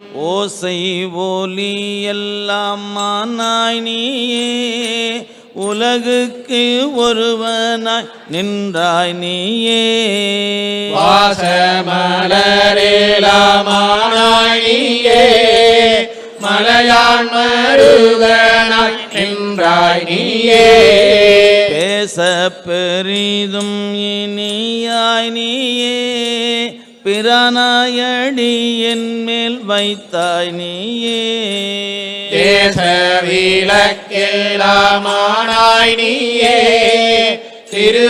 ஓசை ஒலி எல்லாம் மானாய் நீயே உலகுக்கு ஒருவனாய் நின்றாய் நீயே. வாசமலரேலாமானியே மலையான் மருகனாய் நின்றாய் நீயே. பேச பெரிதும் இனியாய் நீயே பிரானாயடி என் மேல் வைத்தாய் நீயே. தேச விளக்கெல்லாமானாய் நீயே திருவையாரகலாத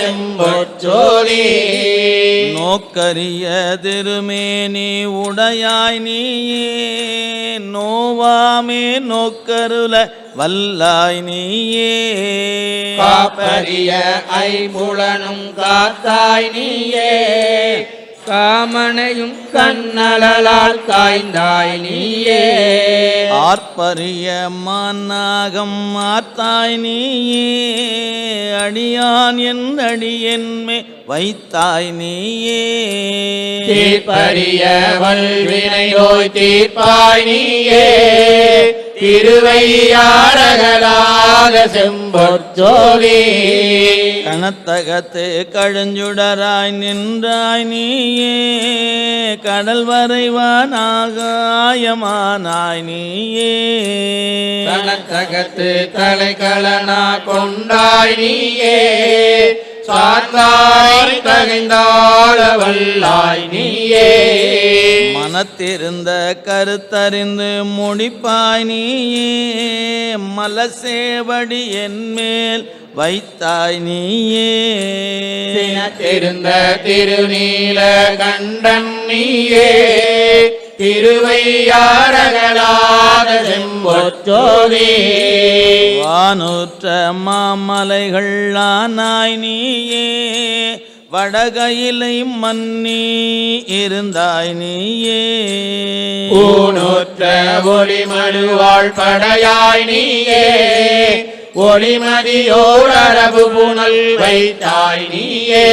செம்பொச்சோதி நோக்கரிய திருமேனி உடையாய் நீயே. நோவாமே நோக்கருல வல்லாய் நீயே. காப்பரிய ஐம்புலனும் காத்தாய் நீயே. காமனையும் கண்ணலால் காய்ந்தாய் நீயே. ஆர்ப்பரிய மன்னாகம் மாத்தாய் நீயே. அடியான் என் அடியன்மே வைத்தாய் நீயே. தீர்ப்பரிய வல்வினை நோய் தீர்ப்பாய் நீயே. திருவையாரகலாத செம்பொற்சோதி கணத்தகத்து கழுஞ்சுடராய் நின்றாய் நீயே. கடல் வரைவானாகாயமானாய் நீயே. கணத்தகத்து தலைகளனா கொண்டாய் நீயே. சார்ந்தாய் தகைந்தாள வல்லாய் நீயே. மனத்திருந்த கருத்தறிந்து முடிப்பாய் நீயே. மலசேவடி என் மேல் வைத்தாய் நீயே. தினத்திருந்த திருநீல கண்டன் நீயே. திருவையாரகலாத செம்பொச்சோதி வானுற்ற மாமலைகள் ஆனாய் நீயே. வடகையிலை மன்னி இருந்தாய் நீயே. ஊனுற்ற ஒளிமழுவாள் படையாய் நீயே. ஒளிமதியோர் அரபு புனல் வைத்தாய் நீயே.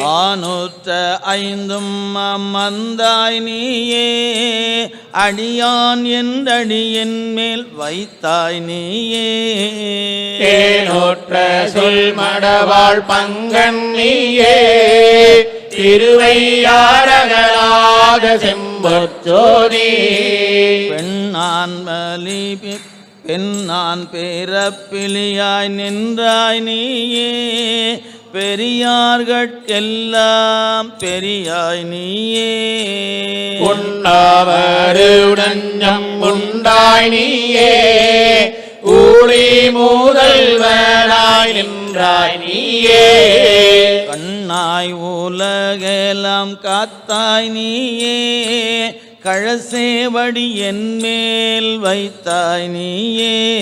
ஆனுற்ற ஐந்தும் அமர்ந்தாய் நீயே. அடியான் என்றடியன் மேல் வைத்தாய் நீயே. தேனோற்ற சொல் மடவாள் பங்கன் நீயே. திருவையாரகலாத செம்பொச்சோதி பெண்ணான் பலி பெண்ணான் பிறப்பிலியாய் நின்றாய் நீயே. பெரியார்கட்கெல்லாம் பெரியாய் நீயே. உண்ணாவருடன் உண்டாய் நீயே. ஊழி மூதல்வனாய் நின்றாய் நீயே. கண்ணாய் உலகெல்லாம் காத்தாய் நீயே. கழசேவடி என் மேல் வைத்தாய் நீயே.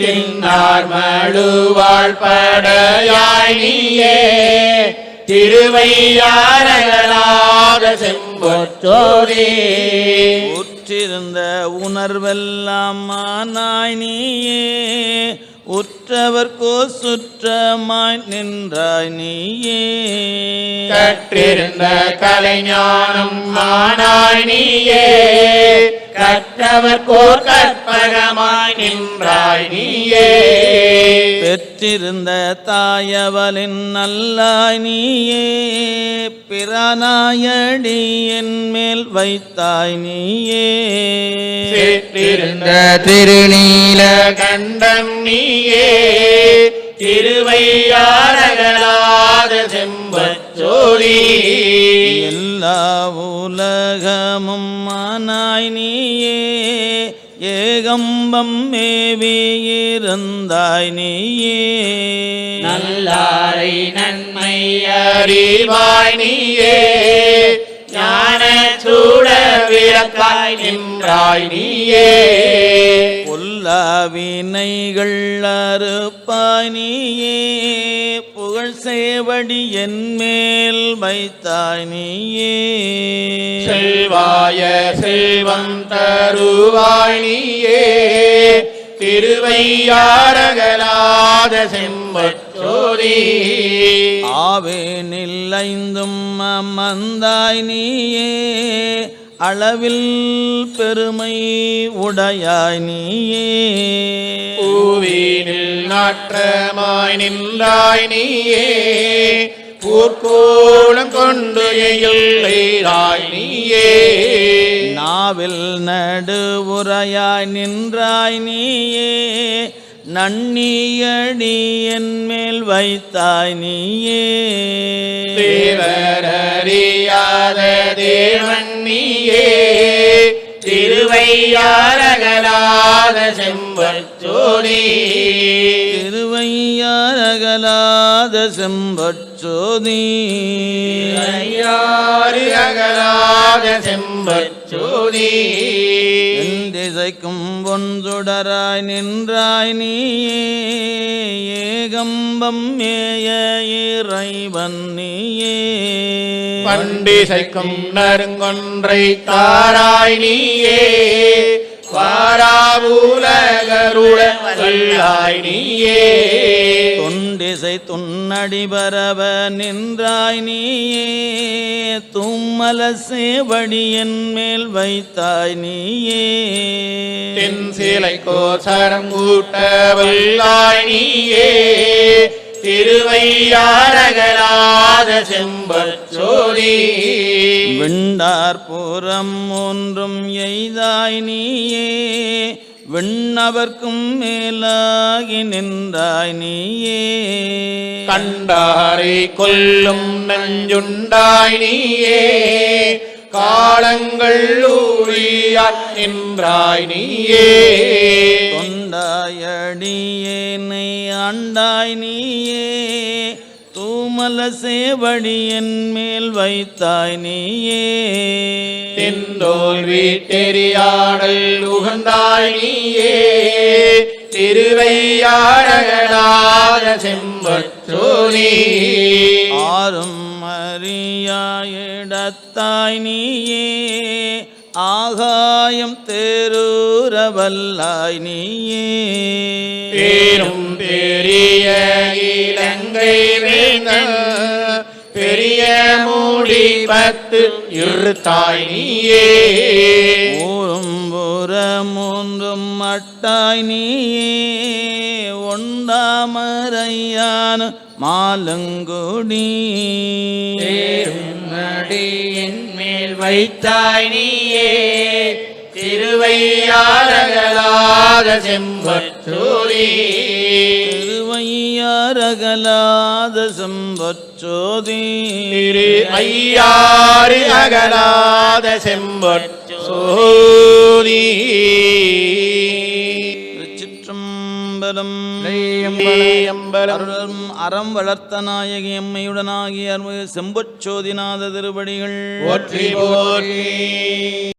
பின்னார் மழுவாள் படையாய் நீயே. திருவையாரகலாத செம்பொச்சோதி உற்றிருந்த உணர்வெல்லாம் ஆனாய் நீயே. உற்றவர்க்கோ சுற்றமாய் நின்றாய் நீயே. கற்றிருந்த கலைஞானம் ஆனாய் நீயே. கற்றவர் கோர் கற்பகமாய் நின்றாய் நீயே. பெற்றிருந்த தாயவலின் நல்லாய் நீயே பிரானாயடி என் மேல் வைத்தாய் நீயே. சிற்றிருந்த திருநீல கண்டம் நீயே திருவையாரகலாத செம்பச்சோதி எல்லா உலகமும் ஆனாய் நீயே ஏகம்பம் மேவியிருந்தாய் நீயே. நல்லாரை நன்மை அறிவாய் நீயே. ஞான சூட விளக்காய் நின்றாய் நீயே. பொல்லாவினைகள் அறுப்பாய் நீயே. புகழ் சேவடி என் மேல் வைத்தாய் நீயே. செல்வாய செல்வம் தருவாய் நீயே. திருவையாரகலாத செம்பச்சோதி சோதி ஆவேனில் ஐந்தும் அமர்ந்தாய் நீயே அளவில் பெருமை உடையாய் நீயே. பூவினில் நாற்றமாய் நின்றாய் நீயே பூர்கோளம் கொண்டு எயில்லைராய் நீயே. நாவில் நடுவுரையாய் நின்றாய் நீயே. நன்னியடி என் மேல் வைத்தாய் நீயே. தேவரறியாத தேவன் நீயே. திருவையாரகலாத செம்பச்சோதி திருவையாரகலாத செம்பச்சோதி ஐயாறு அகலாத செம்பச்சோதி என் திசைக்கும் பொன்சுடராய் நின்றாய் நீயே. ஏகம்பம் மேய இறைவன் நீயே. பண்டிசைக்கும் நறுங்கொன்றை தாராய் நீயே. வாராபூலகருள வல்லாய் நீயே. தொண்டிசை துன்னடி பரவ நின்றாய் நீயே. தும்மல சேவடி என் மேல் வைத்தாய் நீயே. தென் சிலை கோசரம் கூட்ட வல்லாய் நீயே. திருவையாரகலாத செம்பச்சோதி விண்டார் புறம் ஒன்றும் எய்தாய் நீயே விண்ணவர்க்கும் மேலாகி நின்றாய் நீயே. கண்டாரை கொல்லும் நஞ்சுண்டாய் நீயே காலங்கள் ஊழியார் நின்றாய் நீயே. தொண்டாயடியேனை ஆண்டாய் நீயே தூமல சேவடி என் மேல் வைத்தாய் நீயே. தெந்தோல் வீட்டெறியாடல் உகந்தாய் நீயே. திருவையாரகனாத செம்பச்சோதி ஆறும் அறியாயிடத்தாய் நீயே. ஆகாயம் தேரூரவல்லாய் நீயே. பேரும் பெரிய இலங்கை வேந்தன் பத்து இருத்தாய் நீயே. ஊரும் புற மூன்றும் மட்டாய் நீயே. ஒண்டாமரையான் மாலங்குடி. அடியின் மேல் வைத்தாய் நீயே. திருவையாரகலாத செம்பச்சோதி திருவையாரகலாத செம்பச்சோதி திரு ஐயாறு அகலாத அருளும் அறம் வளர்த்த நாயகி அம்மையுடனாகிய அருள்மிகு செம்பச்சோதிநாத போற்றி.